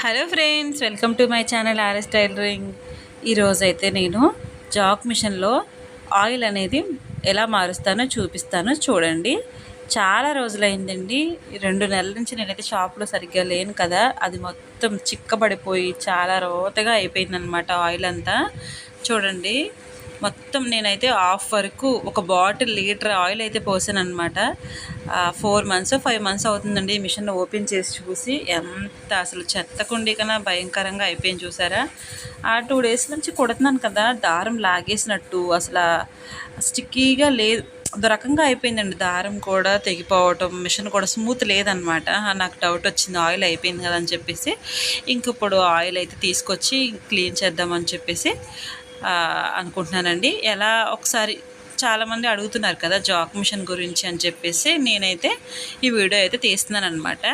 Hello friends welcome to my channel R S tailoring. ఈరోజు అయితే నేను జాక్ మిషన్లో ఆయిల్ అనేది ఎలా మారుస్తానో చూపిస్తానో చూడండి. చాలా రోజులైందండి. ఈ రెండు నెలల నుంచి నేనైతే షాప్లో సరిగ్గా లేను కదా. అది మొత్తం చిక్కబడిపోయి చాలా రోతగా అయిపోయిందనమాట ఆయిల్ అంతా. చూడండి. మొత్తం నేనైతే హాఫ్ వరకు ఒక బాటిల్ లీటర్ ఆయిల్ అయితే పోసాను అనమాట ఫోర్ మంత్స్ ఫైవ్ మంత్స్ అవుతుందండి ఈ మిషన్ ఓపెన్ చేసి చూసి. ఎంత అసలు చెత్తకుండి కన్నా భయంకరంగా అయిపోయింది చూసారా? ఆ టూ డేస్ నుంచి కొడుతున్నాను కదా దారం లాగేసినట్టు. అసలు స్టిక్కీగా లేదు. ఒక రకంగా అయిపోయిందండి దారం కూడా తెగిపోవటం మిషన్ కూడా స్మూత్ లేదనమాట నాకు డౌట్ వచ్చింది ఆయిల్ అయిపోయింది కదా అని చెప్పేసి. ఇంక ఇప్పుడు ఆయిల్ అయితే తీసుకొచ్చి క్లీన్ చేద్దామని చెప్పేసి అనుకుంటున్నానండి. ఎలా ఒకసారి చాలామంది అడుగుతున్నారు కదా జాక్ మిషన్ గురించి అని చెప్పేసి నేనైతే ఈ వీడియో అయితే తీస్తున్నాను అనమాట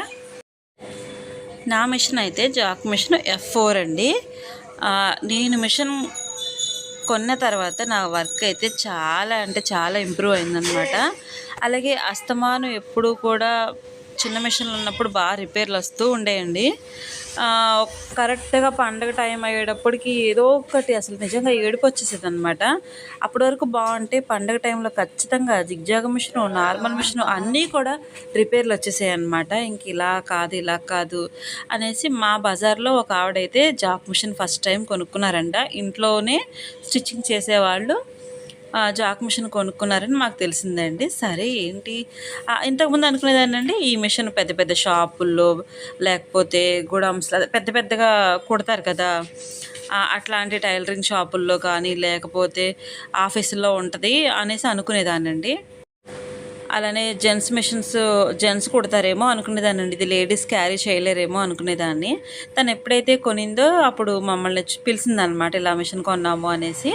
నా మిషన్ అయితే జాక్ మిషన్ ఎఫ్ ఫోర్ అండి. నేను మిషన్ కొన్న తర్వాత నా వర్క్ అయితే చాలా అంటే చాలా ఇంప్రూవ్ అయిందనమాట అలాగే అస్తమానం ఎప్పుడు కూడా చిన్న మిషన్లు ఉన్నప్పుడు బాగా రిపేర్లు వస్తూ ఉండేయండి. కరెక్ట్గా పండగ టైం అయ్యేటప్పటికి ఏదో ఒకటి అసలు నిజంగా ఏడుపు వచ్చేసేది అనమాట అప్పటి వరకు బాగుంటే పండగ టైంలో ఖచ్చితంగా జిగ్జాగ మిషన్ నార్మల్ మిషన్ అన్నీ కూడా రిపేర్లు వచ్చేసాయి అనమాట ఇంక ఇలా కాదు ఇలా కాదు అనేసి మా బజార్లో ఒక ఆవిడైతే జాబ్ మిషన్ ఫస్ట్ టైం కొనుక్కున్నారంట. ఇంట్లోనే స్టిచ్చింగ్ చేసేవాళ్ళు. జాక్ మిషన్ కొనుక్కున్నారని మాకు తెలిసిందండి. సరే ఏంటి? ఇంతకుముందు అనుకునేదానండి ఈ మిషన్ పెద్ద పెద్ద షాపుల్లో లేకపోతే గుడామ్స్ పెద్ద పెద్దగా కుడతారు కదా. అట్లాంటి టైలరింగ్ షాపుల్లో కానీ లేకపోతే ఆఫీసుల్లో ఉంటుంది అనేసి అనుకునేదానండి అలానే జెంట్స్ మిషన్స్ జెంట్స్ కుడతారేమో అనుకునేదాన్ని ఇది లేడీస్ క్యారీ చేయలేరేమో అనుకునేదాన్ని. తను ఎప్పుడైతే కొనిందో అప్పుడు మమ్మల్ని పిలిచిందనమాట ఇలా మిషన్ కొన్నాము అనేసి.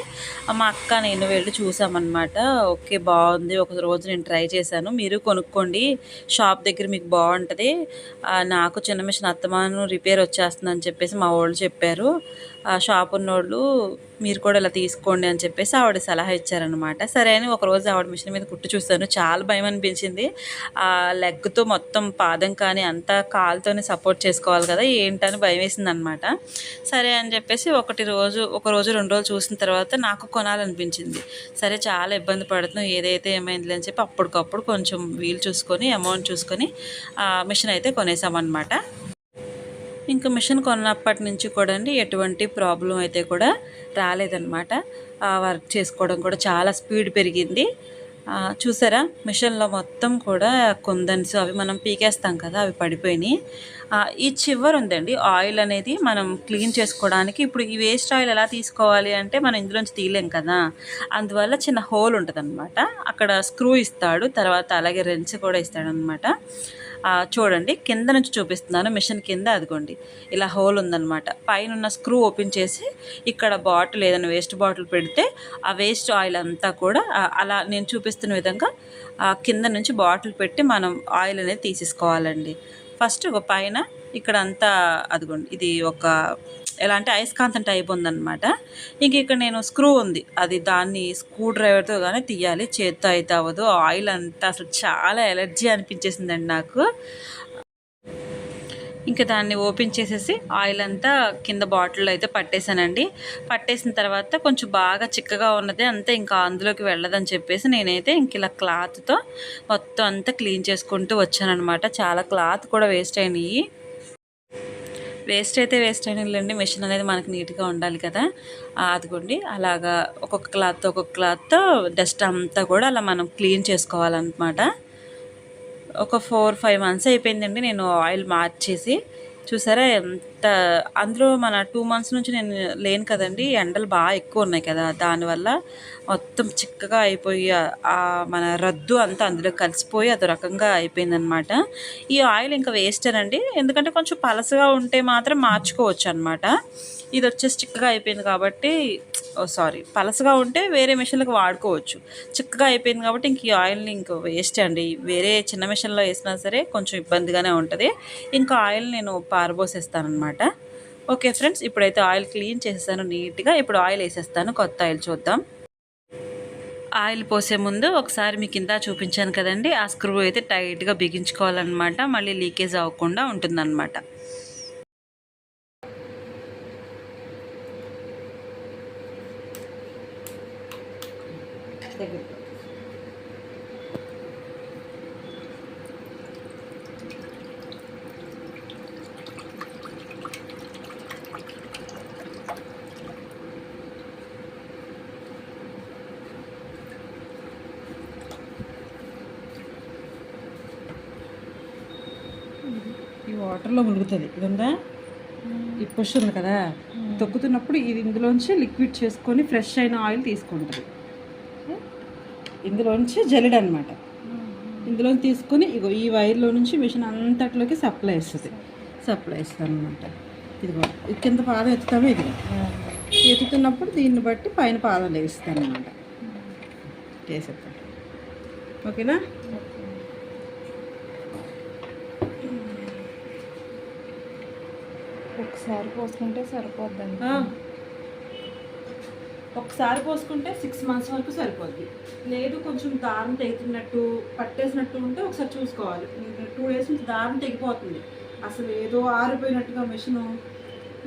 మా అక్క నేను వెళ్ళి చూసామన్నమాట. ఓకే బాగుంది ఒక రోజు నేను ట్రై చేశాను. మీరు కొనుక్కోండి షాప్ దగ్గర మీకు బాగుంటుంది. నాకు చిన్న మిషన్ అత్తమాను రిపేర్ వచ్చేస్తుందని చెప్పేసి మా వాళ్ళు చెప్పారు. షాప్ ఉన్నోళ్ళు మీరు కూడా ఇలా తీసుకోండి అని చెప్పేసి ఆవిడ సలహా ఇచ్చారనమాట సరే అని ఒకరోజు ఆవిడ మిషన్ మీద కుట్టు చూస్తాను చాలా భయం అనిపించింది. ఆ లెగ్తో మొత్తం పాదం కానీ అంతా కాలుతోనే సపోర్ట్ చేసుకోవాలి కదా ఏంటని భయం వేసింది అనమాట సరే అని చెప్పేసి ఒకటి రోజు ఒక రోజు రెండు రోజులు చూసిన తర్వాత నాకు కొనాలనిపించింది. సరే చాలా ఇబ్బంది పడుతున్నాం ఏదైతే ఏమైంది అని చెప్పి అప్పటికప్పుడు కొంచెం వీలు చూసుకొని అమౌంట్ చూసుకొని మిషన్ అయితే కొనేసామన్నమాట. ఇంకా మిషన్ కొన్నప్పటి నుంచి కూడా అండి ఎటువంటి ప్రాబ్లం అయితే కూడా రాలేదన్నమాట. వర్క్ చేసుకోవడం కూడా చాలా స్పీడ్ పెరిగింది. చూసారా? మిషన్లో మొత్తం కూడా కుందన్స్ అవి మనం పీకేస్తాం కదా అవి పడిపోయినాయి. ఈ చివర్ ఉందండి ఆయిల్ అనేది మనం క్లీన్ చేసుకోవడానికి ఇప్పుడు ఈ వేస్ట్ ఆయిల్ ఎలా తీసుకోవాలి అంటే మనం ఇందులోంచి తీయలేం కదా. అందువల్ల చిన్న హోల్ ఉంటుంది అక్కడ స్క్రూ ఇస్తాడు తర్వాత అలాగే రెంచ్ కూడా ఇస్తాడనమాట చూడండి కింద నుంచి చూపిస్తున్నాను మిషన్ కింద అదిగోండి. ఇలా హోల్ ఉందనమాట పైన ఉన్న స్క్రూ ఓపెన్ చేసి ఇక్కడ బాటిల్ ఏదైనా వేస్ట్ బాటిల్ పెడితే ఆ వేస్ట్ ఆయిల్ అంతా కూడా అలా నేను చూపిస్తున్న విధంగా కింద నుంచి బాటిల్ పెట్టి మనం ఆయిల్ అనేది తీసేసుకోవాలండి. ఫస్ట్ ఒక పైన ఇక్కడ అంతా అదిగోండి ఇది ఒక ఎలా అంటే అయస్కాంతం టైప్ ఉందన్నమాట. ఇంక ఇక్కడ నేను స్క్రూ ఉంది. అది దాన్ని స్క్రూ డ్రైవర్తో కానీ తీయాలి. చేత్తో అయితే అవ్వదు. ఆయిల్ అంతా అసలు చాలా ఎలర్జీ అనిపించేసిందండి నాకు. ఇంకా దాన్ని ఓపెన్ చేసేసి ఆయిల్ అంతా కింద బాటిల్లో అయితే పట్టేశానండి పట్టేసిన తర్వాత కొంచెం బాగా చిక్కగా ఉన్నది అంతా ఇంకా అందులోకి వెళ్ళదని చెప్పేసి నేనైతే ఇంక ఇలా క్లాత్తో మొత్తం అంతా క్లీన్ చేసుకుంటూ వచ్చానమాట చాలా క్లాత్ కూడా వేస్ట్ అయినాయి. వేస్ట్ అయితే వేస్ట్ అయినండి మిషన్ అనేది మనకి నీట్గా ఉండాలి కదా. అదిగోండి అలాగా ఒక్కొక్క క్లాత్ ఒక్కొక్క క్లాత్తో డస్ట్ అంతా కూడా అలా మనం క్లీన్ చేసుకోవాలన్నమాట. ఒక ఫోర్ ఫైవ్ మంత్స్ అయిపోయిందండి నేను ఆయిల్ మార్చేసి. చూసారా అందులో మన టూ మంత్స్ నుంచి నేను లేను కదండి. ఎండలు బాగా ఎక్కువ ఉన్నాయి కదా. దానివల్ల మొత్తం చిక్కగా అయిపోయి మన రద్దు అంతా అందులో కలిసిపోయి అది రకంగా అయిపోయిందనమాట. ఈ ఆయిల్ ఇంకా వేస్టేనండి ఎందుకంటే కొంచెం పలసగా ఉంటే మాత్రం మార్చుకోవచ్చు అనమాట ఇది వచ్చేసి చిక్కగా అయిపోయింది కాబట్టి సారీ పలసగా ఉంటే వేరే మిషన్లకు వాడుకోవచ్చు. చిక్కగా అయిపోయింది కాబట్టి ఇంక ఈ ఆయిల్ని ఇంక వేస్ట్ అండి. వేరే చిన్న మిషన్లో వేసినా సరే కొంచెం ఇబ్బందిగానే ఉంటుంది. ఇంకా ఆయిల్ నేను పారబోసేస్తాను అనమాట అనమాట ఓకే ఫ్రెండ్స్ ఇప్పుడైతే ఆయిల్ క్లీన్ చేసేసాను నీట్గా. ఇప్పుడు ఆయిల్ వేసేస్తాను. కొత్త ఆయిల్ చూద్దాం. ఆయిల్ పోసే ముందు ఒకసారి మీకు ఇంత చూపించాను కదండి. ఆ స్క్రూ అయితే టైట్గా బిగించుకోవాలన్నమాట. మళ్ళీ లీకేజ్ అవ్వకుండా ఉంటుందన్నమాట. దగ్గర వాటర్లో ములుగుతుంది ఇది ఉందా ఈ పుష్ ఉంది కదా? తొక్కుతున్నప్పుడు ఇది ఇందులోంచి లిక్విడ్ చేసుకొని ఫ్రెష్ అయిన ఆయిల్ తీసుకుంటుంది. ఇందులోంచి జల్లెడ అనమాట ఇందులోంచి తీసుకొని ఇగో ఈ వైర్లో నుంచి మిషన్ అంతట్లోకి సప్లై ఇస్తుంది సప్లై ఇస్తుంది అనమాట ఇదిగో ఇది కింద పాదం ఎత్తుతామో ఇదిగో ఎత్తుతున్నప్పుడు దీన్ని బట్టి పైన పాదం లేస్తాను అనమాట వేసేస్తాను ఓకేనా? ఒకసారి పోసుకుంటే సరిపోద్దండి. ఒకసారి పోసుకుంటే సిక్స్ మంత్స్ వరకు సరిపోద్ది. లేదు కొంచెం దారం తెగుతున్నట్టు పట్టేసినట్టు ఉంటే ఒకసారి చూసుకోవాలి. టూ డేస్ నుంచి దారం తెగిపోతుంది. అసలు ఏదో ఆరిపోయినట్టుగా మిషన్.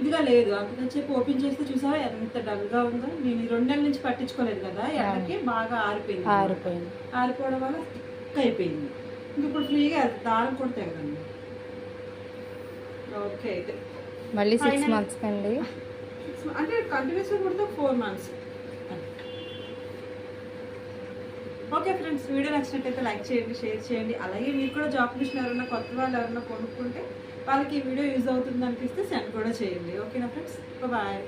ఇదిగా లేదు. అందుకని చెప్పి ఓపెన్ చేస్తే చూసావా ఎంత డల్గా ఉందో. నేను ఈ రెండు నెలల నుంచి పట్టించుకోలేదు కదా ఎండకి బాగా ఆరిపోయింది ఆరిపోయింది. ఆరిపోవడం వల్ల థిక్ అయిపోయింది. ఇంక ఇప్పుడు ఫ్రీగా దారం కూడా తెగదండి. ఓకే అయితే. మళ్ళీ సిక్స్ మంత్స్ mo- అంటే కంటిన్యూస్గా కుడితే four months okay friends video నచ్చినట్టయితే లైక్ చేయండి షేర్ చేయండి. అలాగే మీరు కూడా జాబ్ మిషన్ ఎవరైనా కొత్త వాళ్ళు ఎవరైనా కొనుక్కుంటే వాళ్ళకి ఈ వీడియో యూజ్ అవుతుంది అనిపిస్తే సెండ్ కూడా చేయండి. ఓకేనా ఫ్రెండ్స్ బాయ్